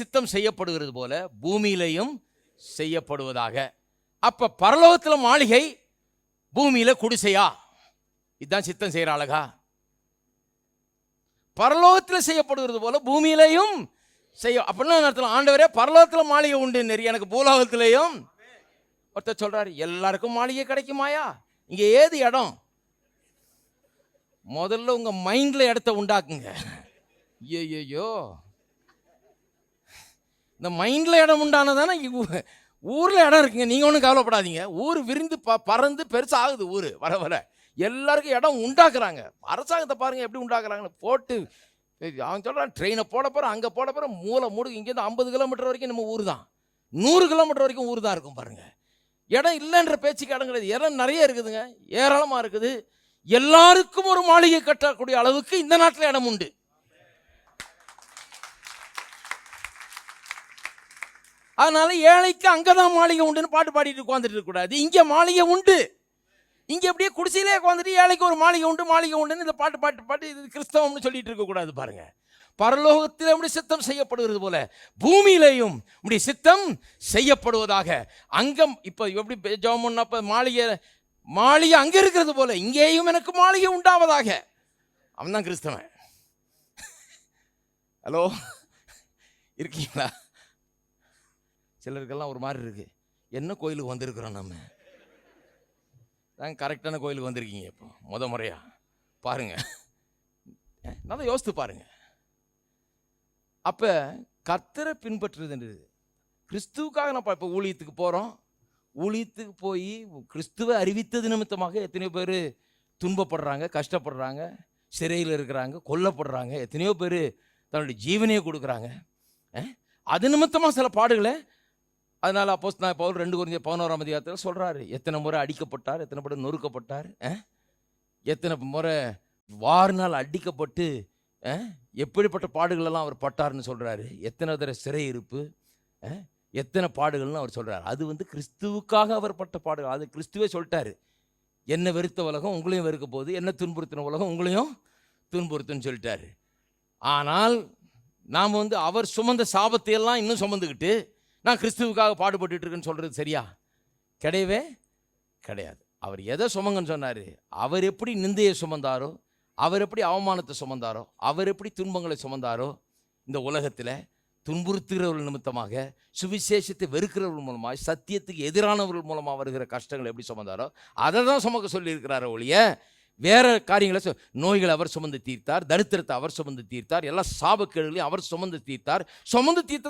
சித்தம் செய்யப்படுகிறது போல பூமியிலையும் செய்யப்படுவதாக. அப்ப பரலோகத்தில் மாளிகை பூமியில குடிசையா? இதுதான் சித்தம் செய்கிற அழகா. பரலோகத்தில் செய்யப்படுகிறது போல பூமியிலையும் செய்ய அப்படின்னா நடத்தலாம் ஆண்டவரே பரலோகத்தில் மாளிகை உண்டு நெறி. எனக்கு பூலோகத்திலையும் ஒருத்தர் சொல்கிறார் எல்லாருக்கும் மாளிகை கிடைக்குமாயா? இங்கே ஏது இடம்? முதல்ல உங்கள் மைண்டில் இடத்த உண்டாக்குங்க. ஐயோ இந்த மைண்டில் இடம் உண்டானதானே ஊரில் இடம் இருக்குங்க. நீங்கள் ஒன்றும் கவலைப்படாதீங்க. ஊர் விரிந்து ப பறந்து பெருசாக ஆகுது ஊர். வர வர. எல்லாருக்கும் இடம் உண்டாக்குறாங்க. அரசாங்கத்தை பாருங்கள் எப்படி உண்டாக்குறாங்கன்னு போட்டு அவன் சொல்கிறான் ட்ரெயினை போட போகிறோம் அங்கே போட போகிறோம் மூளை மூடு இங்கேருந்து ஐம்பது கிலோமீட்டர் வரைக்கும் நம்ம ஊர் தான். நூறு கிலோமீட்டர் வரைக்கும் ஊர் தான் இருக்கும் பாருங்கள் இடம் இல்லைன்ற பேச்சுக்கு இடம் கிடையாது இடம் நிறைய இருக்குதுங்க. ஏராளமாக இருக்குது. எல்லாருக்கும் ஒரு மாளிகை கட்டக்கூடிய அளவுக்கு இந்த நாட்டில் இடம் உண்டு. அதனால ஏழைக்கு அங்கே தான் மாளிகை உண்டுன்னு பாட்டு பாடிட்டு உட்காந்துட்டு இருக்கக்கூடாது இங்கே மாளிகை உண்டு. இங்கே அப்படியே குடிசையிலே உட்காந்துட்டு ஏழைக்கு ஒரு மாளிகை உண்டு மாளிகை உண்டுன்னு இந்த பாட்டு பாட்டு பாட்டு இது கிறிஸ்தவம்னு சொல்லிட்டு இருக்கக்கூடாது பாருங்க. பரலோகத்தில் உடைய சித்தம் செய்யப்படுகிறது போல பூமியிலையும் உடைய சித்தம் செய்யப்படுவதாக அங்கம் இப்போ எப்படி ஜெபம் பண்ணப்போ மாளிகை மாளிகை அங்கே இருக்கிறது போல இங்கேயும் எனக்கு மாளிகை உண்டாவதாக. அவன் தான் கிறிஸ்தவன். ஹலோ இருக்கீங்களா? சிலருக்கெல்லாம் ஒரு மாதிரி இருக்குது என்ன கோயிலுக்கு வந்திருக்கிறோம் நம்ம? நாங்கள் கரெக்டான கோயிலுக்கு வந்திருக்கீங்க இப்போ முத முறையாக பாருங்கள் நல்லா யோசித்து பாருங்கள் அப்போ கர்த்தரை பின்பற்றுதுன்றது கிறிஸ்துவுக்காக நம்ம இப்போ ஊழியத்துக்கு போகிறோம் ஊழியத்துக்கு போய் கிறிஸ்துவை அறிவித்தது நிமித்தமாக எத்தனையோ பேர் துன்பப்படுறாங்க கஷ்டப்படுறாங்க சிறையில் இருக்கிறாங்க கொல்லப்படுறாங்க எத்தனையோ பேர் தன்னுடைய ஜீவனையை கொடுக்குறாங்க. அது நிமித்தமாக சில பாடுகளை அதனால் அப்போஸ் நான் இப்போ ரெண்டு குறிஞ்ச பதினோராம் அதிகாரத்தில் சொல்கிறாரு எத்தனை முறை அடிக்கப்பட்டார் எத்தனை முறை நொறுக்கப்பட்டார் எத்தனை முறை வாரினால் அடிக்கப்பட்டு எப்படிப்பட்ட பாடுகளெல்லாம் அவர் பட்டார்னு சொல்கிறாரு எத்தனை தடவை சிறை இருப்பு எத்தனை பாடுகள்னு அவர் சொல்கிறார் அது வந்து கிறிஸ்துவுக்காக அவர் பட்ட பாடுகள். அது கிறிஸ்துவே சொல்லிட்டாரு. என்ன வெறுத்த உலகம் உங்களையும் வெறுக்க போகுது என்ன துன்புறுத்தின உலகம் உங்களையும் துன்புறுத்துன்னு சொல்லிட்டாரு. ஆனால் நாம் வந்து அவர் சுமந்த சாபத்தையெல்லாம் இன்னும் சுமந்துக்கிட்டு நான் கிறிஸ்துவுக்காக பாடுபட்டுட்டு இருக்கேன்னு சொல்கிறது சரியா? கிடையவே கிடையாது. அவர் எதை சுமங்கன்னு சொன்னார்? அவர் எப்படி நிந்தையை சுமந்தாரோ அவர் எப்படி அவமானத்தை சுமந்தாரோ அவர் எப்படி துன்பங்களை சுமந்தாரோ இந்த உலகத்தில் துன்புறுத்துகிறவர்கள் நிமித்தமாக சுவிசேஷத்தை வெறுக்கிறவர்கள் மூலமாக சத்தியத்துக்கு எதிரானவர்கள் மூலமாக வருகிற கஷ்டங்கள் எப்படி சுமந்தாரோ அதை தான் சுமக்க சொல்லியிருக்கிறாரோ ஒழிய வேற காரியங்களை சொ- நோய்களை அவர் சுமந்து தீர்த்தார் தரித்திரத்தை அவர் சுமந்து தீர்த்தார் எல்லா சாபக்கேடுகளையும் அவர் சுமந்து தீர்த்தார். சுமந்து தீர்த்த